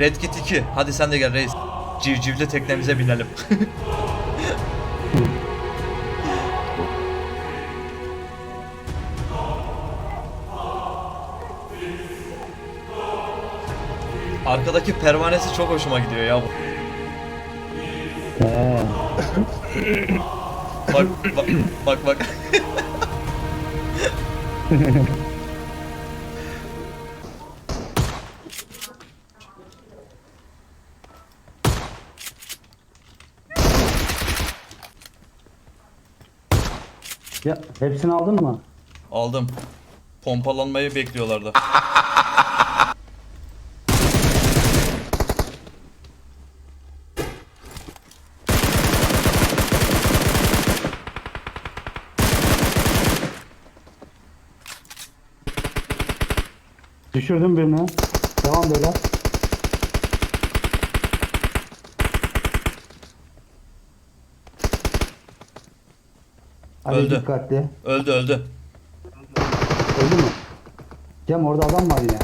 Red Kit 2. Hadi sen de gel reis. Civcivli teknemize binelim. Arkadaki pervanesi çok hoşuma gidiyor ya. Bak bak bak bak. Ya hepsini aldın mı? Aldım. Pompalanmayı bekliyorlardı. Düşürdüm birini. Devam böyle. Öldü. dikkatli. Öldü öldü. Öldü mü? Cem orada adam var yine.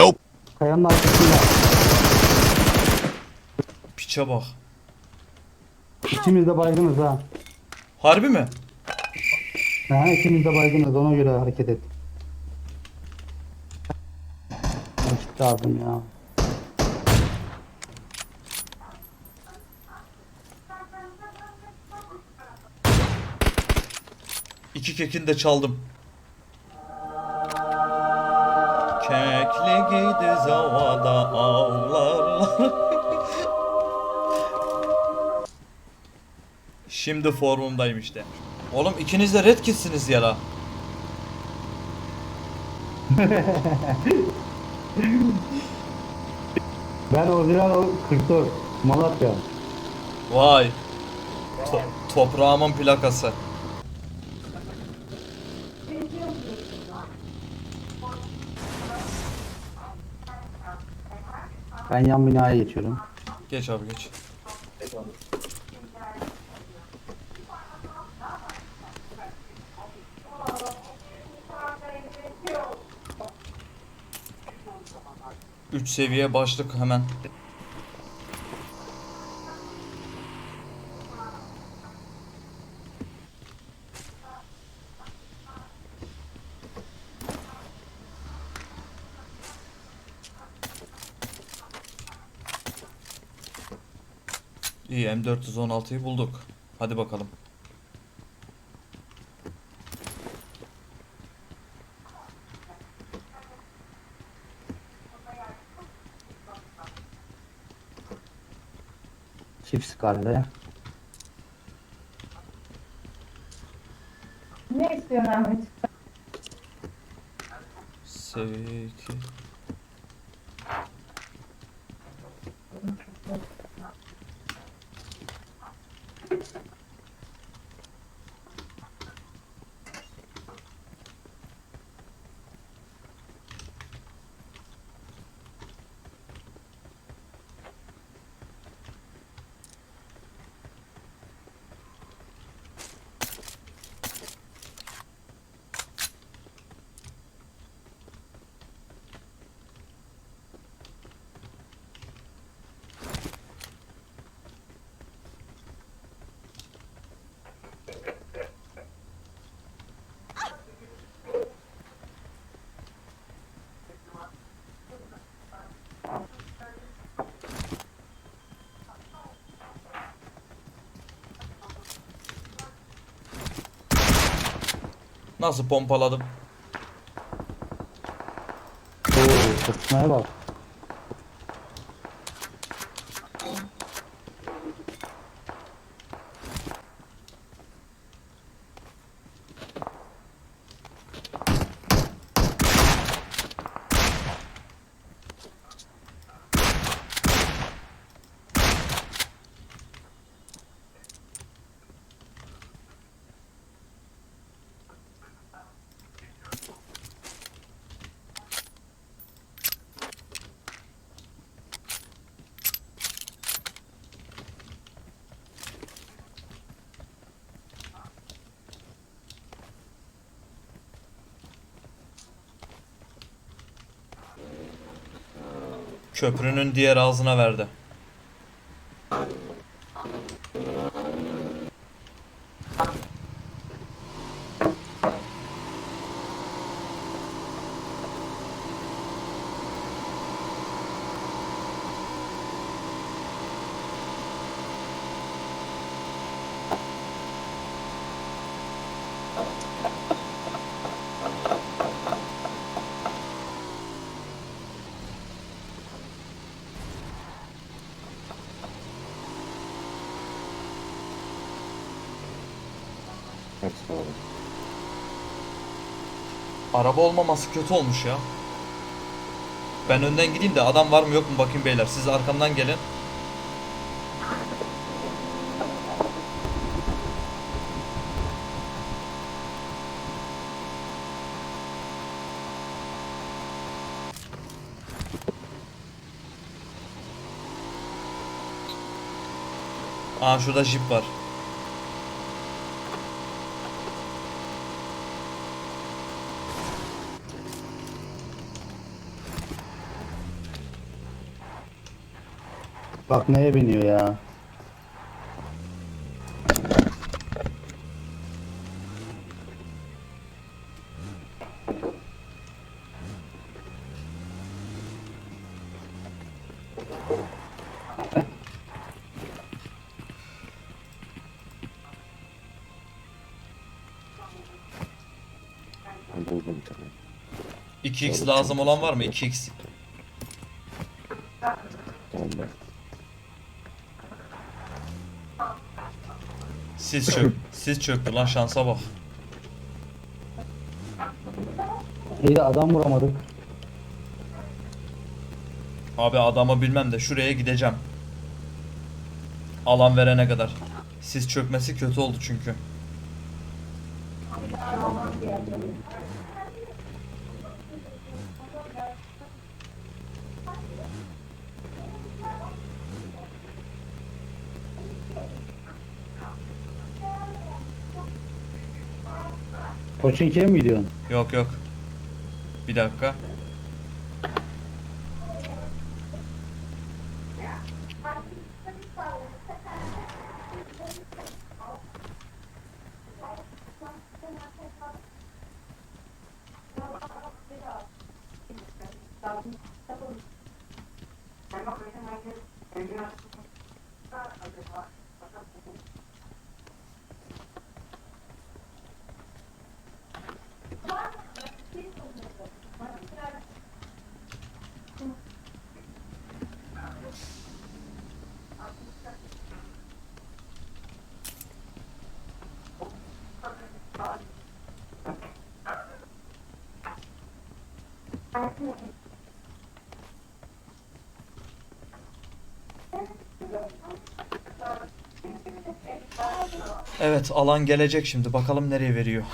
Nope. Kayanın arkasında. Piçe bak. İkimiz de baygınız ha. Harbi mi? Ha ikimiz de baygınız ona göre hareket et. Vakit lazım ya. İki kekini de çaldım. Kekli gidi zavada avlarlar. Şimdi formumdayım işte. Oğlum ikiniz de red kitsiniz ya la. Ben orijinal 44 Malatya. Vay. To- toprağımın plakası. Ben yan binaya geçiyorum. Geç abi geç. Üç seviye başlık hemen. İyi M416'yı bulduk. Hadi bakalım. Çift skarlı. Ne istiyorsun Ahmet? Seviye 2. Nasıl pompaladım? Oo, çatışmaya bak. Köprünün diğer ağzına verdi. Araba olmaması kötü olmuş ya. Ben önden gideyim de adam var mı yok mu bakayım beyler. Siz arkamdan gelin. Aa şurada jip var. Bak neye biniyor ya. Ben buldum bir tane. 2x lazım olan var mı? 2x. Tamam ben. Siz çök. Siz çöktü lan şansa bak. İyi de adam vuramadık. Abi adamı bilmem de şuraya gideceğim. Alan verene kadar. Siz çökmesi kötü oldu çünkü. Koçinki'ye mi gidiyorsun? Yok yok. Bir dakika. Evet alan gelecek şimdi. Bakalım nereye veriyor.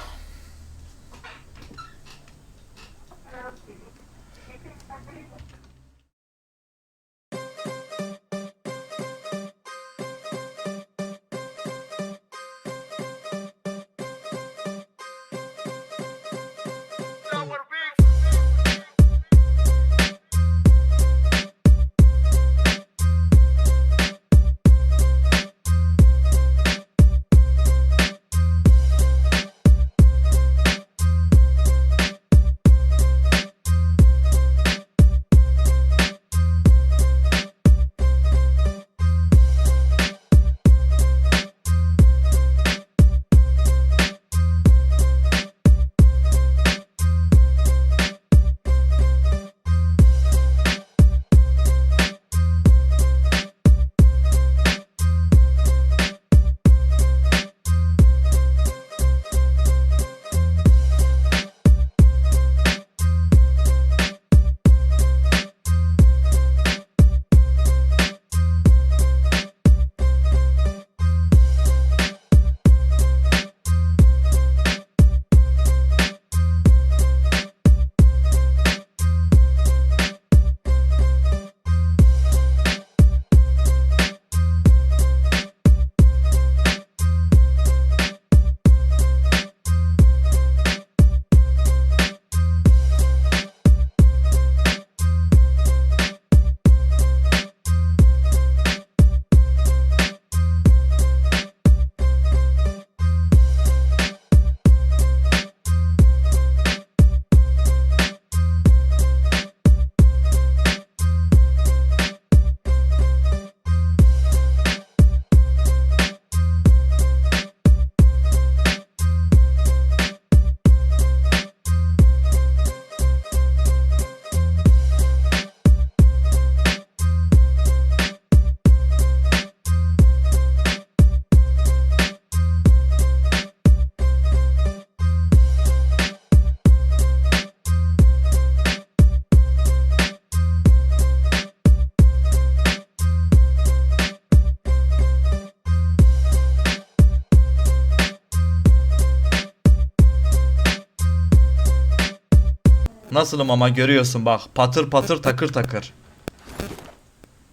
Nasılım ama görüyorsun bak. Patır patır takır takır.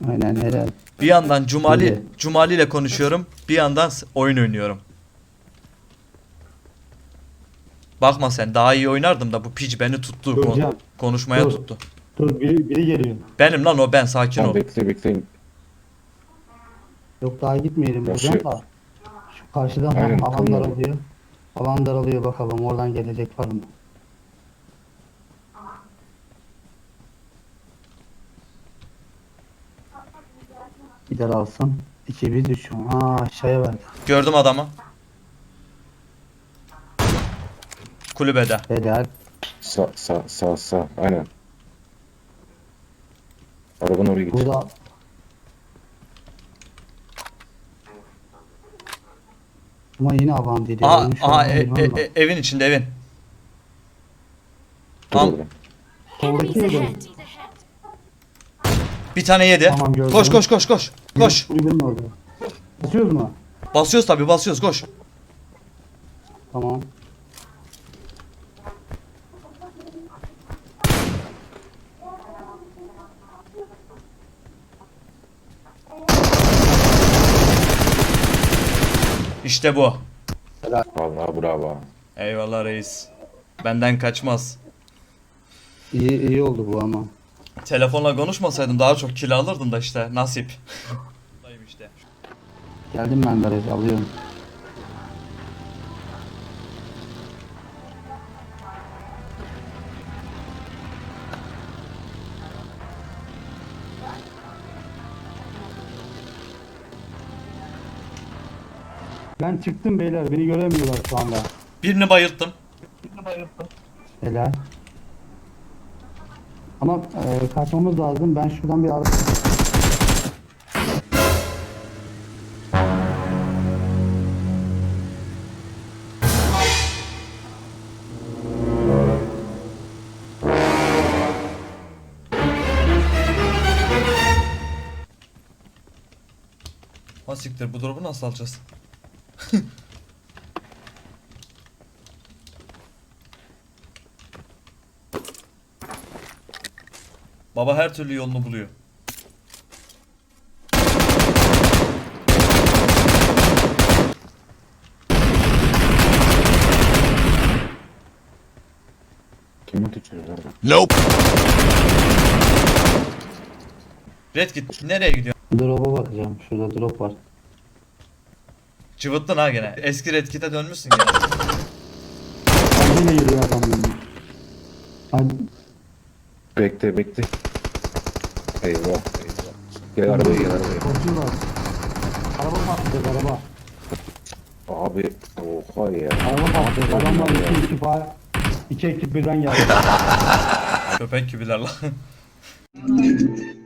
Aynen helal. Bir yandan Cumali. Cumali ile konuşuyorum. Bir yandan oyun oynuyorum. Bakma sen daha iyi oynardım da bu piç beni tuttu. kon- konuşmaya dur. tuttu. Dur biri, biri geliyor. Benim lan o ben sakin ol. bekle bekleyin. Yok daha gitmeyelim Ya hocam şu- da. Şu karşıdan Aynen, alan tamam. daralıyor. Alan daralıyor bakalım oradan gelecek var mı? Gider alsam. 2 1 3 Ha aşağıya verdi. Gördüm adamı. Kulübede. Helal. Sağ sağ sağ sağ. Aynen. Arabanın oraya git. Burada ama yine alan değil. Aha, olan e- e- e- evin içinde evin. Dur Tamam. orada. Soldaki Enemies evde. ahead. Bir tane yedi. Tamam, gördüm. koş koş koş koş. Koş. Kulübenin orada. Basıyoruz mu? Basıyoruz tabi basıyoruz koş. Tamam. İşte bu. Vallahi bravo. Eyvallah reis. Benden kaçmaz. İyi iyi oldu bu ama. Telefonla konuşmasaydım daha çok kilo alırdım da işte nasip. Buradayım işte. Geldim ben garaja alıyorum. Ben çıktım beyler beni göremiyorlar şu anda. Birini bayılttım. Helal. Ama e, kaçmamız lazım. Ben şuradan bir ara... Ha siktir bu drop'u nasıl alacağız? Baba her türlü yolunu buluyor. Kimin tutuyor orada? Nope. Red git nereye gidiyor? Drop'a bakacağım. Şurada drop var. Cıvıttın ha gene. Eski Red Kit'e dönmüşsün gene. Ay, Yine yürüyor adam benim. Ay, Bekle bekle. Eyvah eyvah. Gel arabaya gel arabaya. koşuyorlar. Araba patlayacak araba. Abi oha ya. Araba patlayacak. Adamlar iki ekip ha. İki ekip birden geldi. Köpek gibiler lan.